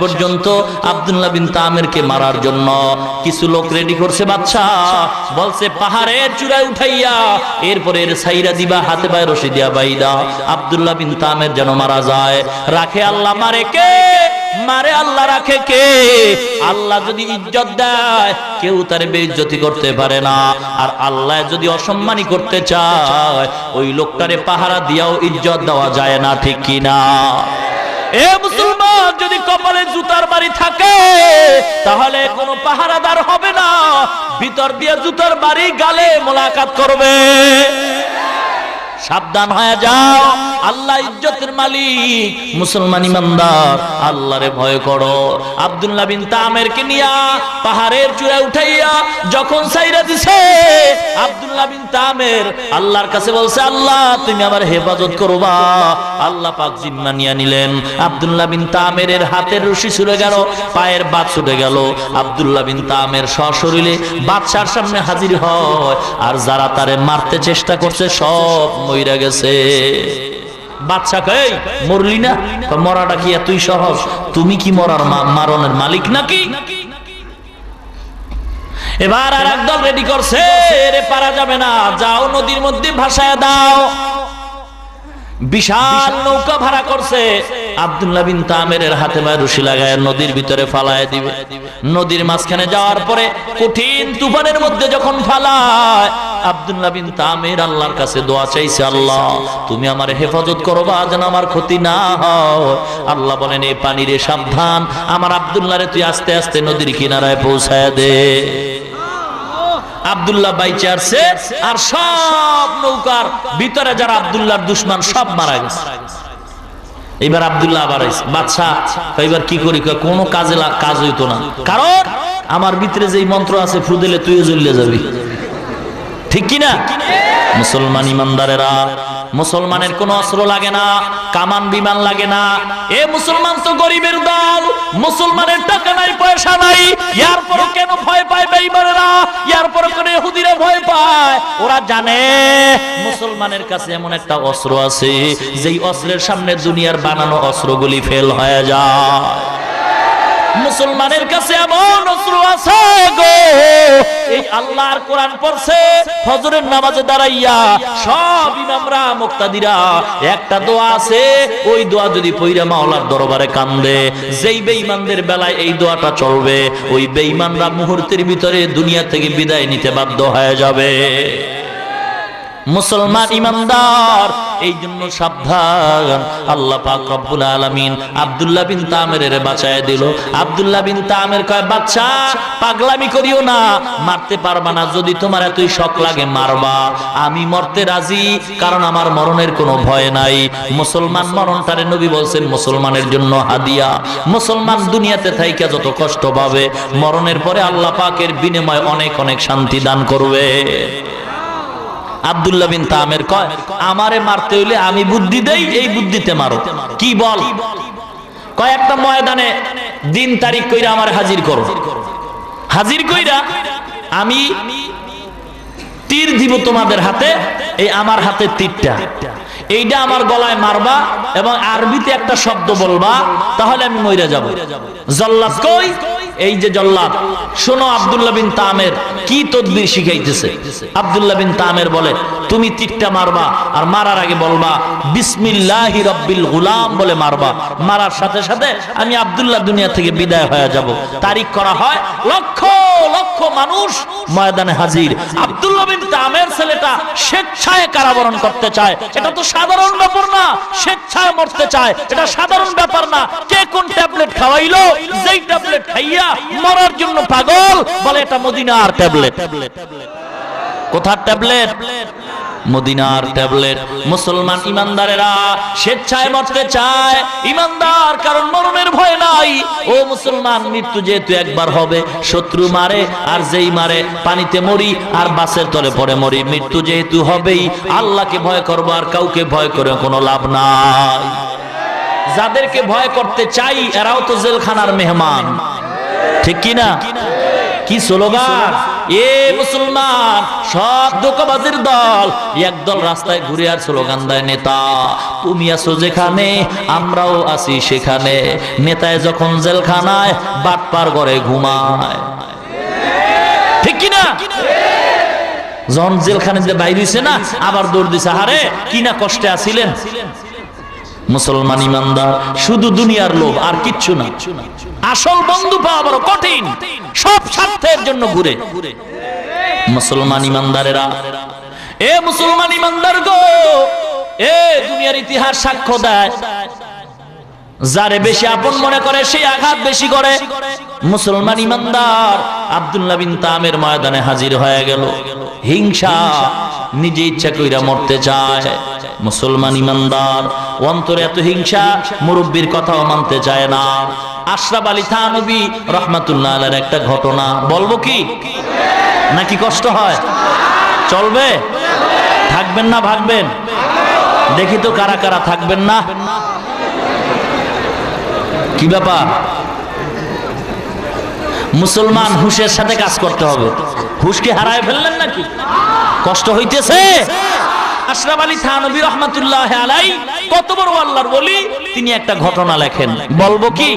পর্যন্ত আব্দুল্লাহ বিন তামেরকে মারার জন্য কিছু লোক রেডি করছে বাচ্চা বলছে, পাহাড়ের চূড়ায় উঠাইয়া, এরপরে এর সাইরা দিবা, হাতে পায়ে রশি দিয়া বাইদা। আব্দুল্লাহ বিন তামের যেন মারা যায়। রাখে আল্লাহ, মারে কে? মারে আল্লাহ, রাখে কে? আল্লাহ যদি ইজ্জত দেয়, কেউ তার বেইজ্জতি করতে পারে না। আর আল্লাহ যদি অসম্মানী করতে চায়, ওই লোকটারে পাহারা দিয়াও ইজ্জত দেওয়া যায় না, ঠিক কিনা? এ মুসলমান! কপালে জুতার বাড়ি থাকে, তাহলে কোনো পাহারাদার হবে না। ভিতর দিয়ে জুতার বাড়ি, গালে মোলাকাত করবে। সাবধান হয়ে যাও। আল্লাহ ইজ্জতের মালিক, মুসলমান ইমানদার, আল্লাহরে ভয় করো। আব্দুল্লাহ বিন তামেরকে নিয়া পাহাড়ের চূড়ায় উঠাইয়া যখন সাইরা দিছে, আব্দুল্লাহ বিন তামের আল্লাহর কাছে বলছে, আল্লাহ, তুমি আমার হেফাজত করবা। আল্লাহ পাক জিম্মা নিয়ে নিলেন। আব্দুল্লাহ বিন তামেরের হাতের রশি ছুটে গেল, পায়ের বাদ ছুটে গেল। আব্দুল্লাহ বিন তামের সশরীরে বাদশার সামনে হাজির হয়, আর যারা তারে মারতে চেষ্টা করছে, সব মইরা গেছে। বাচ্চা কই মরলি না? মরাটা কি এতই সহজ? তুমি কি মরার মারণের মালিক নাকি? এবার আর একদল রেডি করছে। রে পারা যাবে না। যাও নদীর মধ্যে ভাসায় দাও। বিশাল নৌকা ভাড়া করছে। আব্দুল্লাহ বিন তামেরের হাতে পায়ে রশি লাগায় নদীর ভিতরে ফালায় দিবে। নদীর মাঝখানে যাওয়ার পরে কঠিন তুফানের মধ্যে যখন ফালায় আব্দুল্লাহ বিন তামের আল্লাহর কাছে দোয়া চাইছে আল্লাহ তুমি আমার হেফাজত করো বা যেন আমার ক্ষতি না হয়। আল্লাহ বলেন এই পানিরে সাবধান আমার আব্দুল্লাহ রে তুই আস্তে আস্তে নদীর কিনারায় পৌঁছায় দে। আব্দুল্লাহ বাইচে আসছে আর সব নৌকার ভিতরে যারা আব্দুল্লাহর দুশ্মন, সব মারা গেছে। এবার আব্দুল্লাহ আবার বাচ্চা এবার কি করি? কোনো কাজে কাজ হইতো না। কারণ আমার ভিতরে যেই মন্ত্র আছে, ফু দিলে তুইও জ্বললে যাবি। ঠিক কিনা মুসলমান ইমানদারেরা, মুসলমানের কোন অস্ত্র লাগে না, কামান বিমান লাগে না। এ মুসলমান তো গরিবের দল, মুসলমানের টাকা নাই, পয়সা নাই ইয়ার পর কেন ভয় পায় বেঈমানেরা ইয়ার পর কেন ইহুদিরা ভয় পায়? ওরা জানে মুসলমানের কাছে এমন একটা অস্ত্র আছে, যেই অস্ত্রের সামনে দুনিয়ার বানানো অস্ত্রগুলি ফেল হয়ে যায়। মুসলমানের কাছে এমন অস্ত্র আছে গো। এই আল্লাহর কোরআন পড়ছে, ফজরের নামাজে দাঁড়াইয়া সব ইমামরা মুক্তাদিরা। একটা দোয়া আছে, ওই দোয়া যদি পইরা মাওলার দরবারে কান্দে, যেই বেঈমানদের বেলায় এই দোয়াটা চলবে, ওই বেঈমানরা মুহূর্তের ভিতরে দুনিয়া থেকে বিদায় নিতে বাধ্য হয়ে যাবে। মুসলমান ইমানদার এই জন্য সাবধান। আল্লাহ পাক রব্বুল আলামিন আব্দুল্লাহ বিন তামেরের বাঁচায় দিল। আব্দুল্লাহ বিন তামের কয়, বাচ্চা, পাগলামি করিও না, মারতে পারবা না। যদি তোমার এতই শখ লাগে, মারবা। আমি মরতে রাজি, কারণ আমার মরণের কোনো ভয় নাই। মুসলমান মরণটারে নবী বলছেন, মুসলমানের জন্য হাদিয়া। মুসলমান দুনিয়াতে থাইকা যত কষ্ট পাবে, মরণের পরে আল্লাহ পাকের বিনিময় অনেক অনেক শান্তি দান করবে। আব্দুল্লাহ বিন তামের কয়, আমারে মারতে হইলে আমি বুদ্ধি দেই, এই বুদ্ধিতে মারো। কি বল? কয়েকটা ময়দানে দিন তারিখ কইরা আমার হাজির করো। হাজির কইরা আমি তীর দিব তোমাদের হাতে, এই আমার হাতে তীরটা। এইটা আমার গলায় মারবা এবং আরবিতে একটা শব্দ বলবা, তাহলে আমি মইরা যাব। জল্লাদ কই? এই যে জল্লাদ। শোনো আব্দুল্লাহ বিন তামের কি তদবির শিখাইতেছে? আব্দুল্লাহ বিন তামের বলে, তুমি তিকটা মারবা আর মারার আগে বলবা, বিসমিল্লাহি রব্বিল গুলাম বলে মারবা। মারার সাথে সাথে আমি আব্দুল্লাহ দুনিয়া থেকে বিদায় হয়ে যাব। তারিখ করা হয় লক্ষ লক্ষ মানুষ ময়দানে হাজির। সাধারণ ব্যাপার না, স্বেচ্ছায় মরতে চায়। সাধারণ ব্যাপার না। কে কোন ট্যাবলেট খাওয়াইলো? খাইয়া মরার জন্য পাগল? বলে এটা মদিনার ট্যাবলেট। কোথার ট্যাবলেট? মদিনার ট্যাবলেট। মুসলমান ইমানদারেরা স্বেচ্ছায় মরতে চায়। ইমানদার, কারণ মরণের ভয় নাই। ও মুসলমান, মৃত্যু যেহেতু একবার হবে, শত্রু মারে, আর যেই মারে, পানিতে মরি, আর বাসের তলে পড়ে মরি। মৃত্যু যেহেতু হবেই, আল্লাহকে ভয় করব, আর কাউকে ভয় করে কোনো লাভ নাই। যাদেরকে ভয় করতে চাই, এরাও তো জেলখানার মেহমান। ঠিক কি না কি স্লোগান? এ মুসলমান, সব দোকাবাজির দল। একদল রাস্তায় ঘুরে আর স্লোগান দেয়, নেতা, তুমি আছো যেখানে, আমরাও আছি সেখানে। নেতায় যখন জেলখানায়, বাটপার করে ঘুমায়। ঠিক জেলখানে যে বাইর না, আবার দৌড় দিছে হারে কিনা কষ্টে আছিলেন? মুসলমান ইমানদার, শুধু দুনিয়ার লোভ, আর কিচ্ছু না। আসল বন্ধু পাওয়া বড় কঠিন, সব স্বার্থের জন্য ঘুরে। মুসলমান ইমানদারেরা, এ মুসলমান ইমানদার গো, এ দুনিয়ার ইতিহাস সাক্ষ্য দেয়। যারে বেশি আপন মনে করে সেই আঘাত বেশি করে। মুসলমান ইমানদার, আব্দুল্লাহ বিন তামের ময়দানে হাজির হয়ে গেল। হিংসা, নিজে ইচ্ছা কইরা মরতে চায়। মুসলমান ইমানদার, অন্তরে এত হিংসা, মুরব্বীর কথাও মানতে চায় না। আশরাফ আলী থানবী রহমাতুল্লাহ আলার একটা ঘটনা। বলব কি? নাকি কষ্ট হয়? চলবে? থাকবেন না, ভাগবেন? দেখি তো কারা কারা থাকবেন না। কি ব্যাপার? মুসলমান হুশের সাথে কাজ করতে হবে। হুশকে হারায় ফেললেন নাকি? কষ্ট হইতেছে? আশরাফ আলী থানবী রহমাতুল্লাহ আলাই কত বড় আল্লাহর বলি তিনি একটা ঘটনা লেখেন। বলব কি?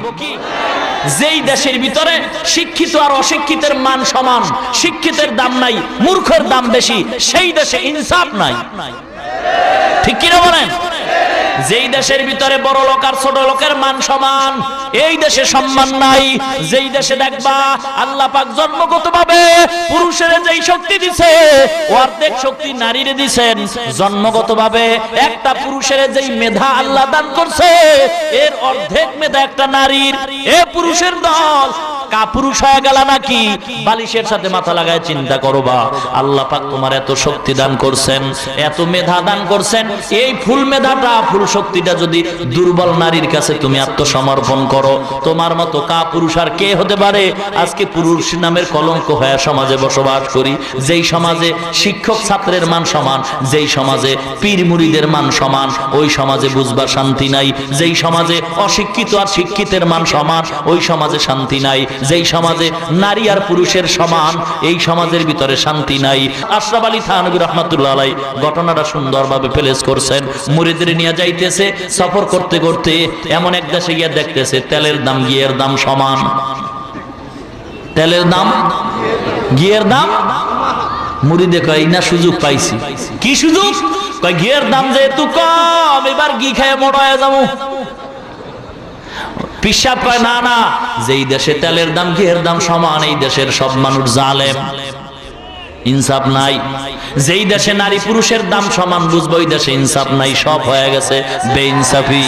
যেই দেশের ভিতরে শিক্ষিত আর অশিক্ষিতের মান সমান, শিক্ষিতের দাম নাই, মূর্খের দাম বেশি, সেই দেশে ইনসাফ নাই। ঠিক কিনা বলেন? যেই দেশের ভিতরে বড় লোক আর ছোট লোকের মান সমান, এই দেশে সম্মান নাই। যেই দেশে দেখবা আল্লাহ পাক জন্মগত ভাবে পুরুষের যেই শক্তি দিছে, অর্ধেক শক্তি নারীরে দিছেন। জন্মগত ভাবে একটা পুরুষের যেই মেধা আল্লাহ দান করছে, এর অর্ধেক মেধা একটা নারীর। এ পুরুষের দল কাপুরুষ হয়ে গেল নাকি? বালিশের সাথে মাথা লাগায় চিন্তা করবা আল্লাহ পাক তোমার এত শক্তি দান করছেন, এত মেধা দান করছেন। এই ফুল মেধাটা, ফুল শক্তিটা যদি দুর্বল নারীর কাছে তুমি আত্মসমর্পণ করো, তোমার মতো কা পুরুষ আর কে হতে পারে? আজকে পুরুষ নামের কলঙ্ক হয়ে সমাজে বসবাস করি। যেই সমাজে শিক্ষক ছাত্রের মান সমান, যেই সমাজে পীর মুড়িদের মান সমান, ওই সমাজে বুঝবার শান্তি নাই। যেই সমাজে অশিক্ষিত আর শিক্ষিতের মান সমান, ওই সমাজে শান্তি নাই। যেই সমাজে নারী আর পুরুষের সমান, এই সমাজের ভিতরে শান্তি নাই। আশরাফ আলী থানবী রহমাতুল্লাহ আলাই ঘটনাটা সুন্দরভাবে প্লেস করছেন। মুরিদের নিয়ে যাইতেছে, সফর করতে করতে এমন এক দেশে গিয়ে দেখতেছে, তেলের দাম গিয়ের দাম সমান। তেলের দাম গিয়ের দাম? মুড়িদে কয়, না, সুযোগ পাইছি। কি সুযোগ? ঘিয়ের দাম যেহেতু কম, এবার ঘি খেয়ে মোটা হয়ে যাব। পিসাব কয়, না না, যেই দেশে তেলের দাম, ঘিয়ের দাম সমান, এই দেশের সব মানুষ জালেম। ইনসাফ নাই। যেই দেশে নারী পুরুষের দাম সমান, বুঝব ওই দেশে ইনসাফ নাই, সব হয়ে গেছে বেইনসাফি।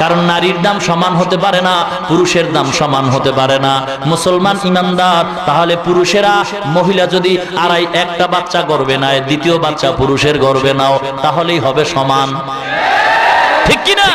কারণ নারীর দাম সমান হতে পারে না, পুরুষের দাম সমান হতে পারে না। মুসলমান ইমানদার, তাহলে পুরুষেরা, মহিলা যদি আড়াই একটা বাচ্চা গর্বে নেয়, দ্বিতীয় বাচ্চা পুরুষের গর্বে নাও, তাহলেই হবে সমান। ঠিক কিনা?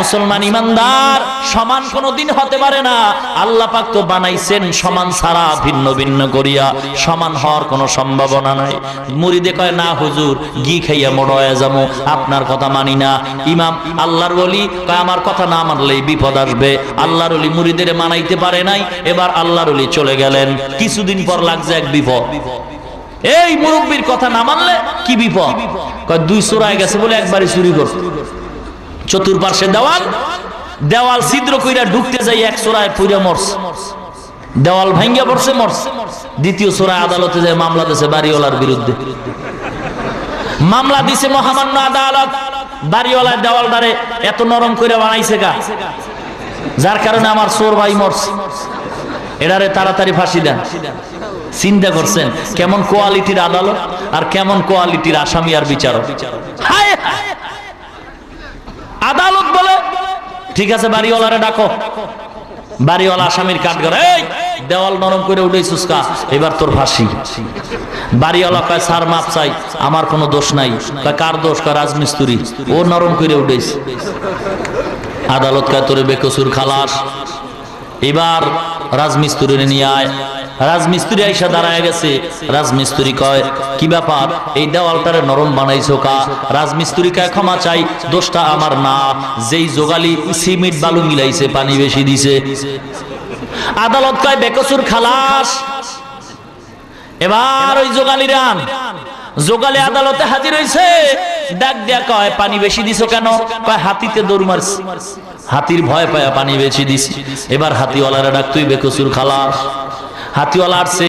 মুসলমান ইমানদার, সমান কোনদিন হতে পারে না। আল্লাহ পাক তো বানাইছেন সমান ছাড়া ভিন্ন ভিন্ন করিয়া, সমান হওয়ার কোনো সম্ভাবনা নাই। মুরিদে কয়, না হুজুর, ঘি খাইয়া মোড় হয়ে যাব, আপনার কথা মানি না। ইমাম আল্লাহর বলি কয়, আমার কথা না মানলেই বিপদ আসবে। আল্লাহর অলি মুরিদের মানাইতে পারে নাই, এবার আল্লাহর অলি চলে গেলেন। কিছুদিন পর লাগছে এক বিপদ। এই মুরব্বীর কথা না মানলে কি বিপদ? দুই চোরায় গেছে বলে একবারই চুরি করছে। চতুর্পার্শ্বে দেওয়াল। দেওয়াল ছিদ্র কইরা ঢুকতে যাই এক চোরায় পুরে মরছে দেওয়াল ভাঙ্গা পড়ছে মরছে দ্বিতীয় চোরায় আদালতে যায় মামলা দিছে বাড়িওয়ালার বিরুদ্ধে। মামলা দিছে মহামান্য আদালত। বাড়িওয়ালার দেওয়ালটারে এত নরম করে বানাইছে গা। যার কারণে আমার চোর ভাই মরছে এটারে তাড়াতাড়ি ফাঁসি দেন। চিন্তা করছেন, কেমন কোয়ালিটির আদালত আর কেমন কোয়ালিটির আসামি আর বিচারক? হায় হায়! আদালত বলে, ঠিক আছে, বাড়িওয়ালারে ডাকো। বাড়িওয়ালা আসামির কাঠ করে দেওয়াল নরম করে উঠে সুস্কা, এবার তোর ফাঁসি। বাড়িওয়ালা কয় সার মাপ চাই, আমার কোনো দোষ নাই। কার দোষ? কয়, রাজমিস্ত্রি। ও নরম করে উঠেছে আদালত কয়, তোরে বেকসুর খালাস। এবার রাজমিস্ত্রি নিয়ে আয়। রাজমিস্ত্রি আইসা দাঁড়ায় গেছে। রাজমিস্ত্রি কয়, কি ব্যাপার? এই দেওয়ালটারে নরম বানাইছো কা? রাজমিস্ত্রি কয়, ক্ষমা চাই, দোষটা আমার না। যেই জোগালি সিমেন্ট বালু মিলাইছে, পানি বেশি দিছে। আদালত কয়, বেকসুর খালাস। এবার ওই যোগালিরা আন যোগালে আদালতে হাজির হইছে। ডাক দিয়া কয়, পানি বেশি দিছো কেন? কয়, হাতিতে দৌড় মারছি। হাতির ভয় পায়া পানি বেশি দিছি। এবার হাতিওয়ালারা ডাক, তুই বেকসুর খালাস। হাতিওয়ালা আসছে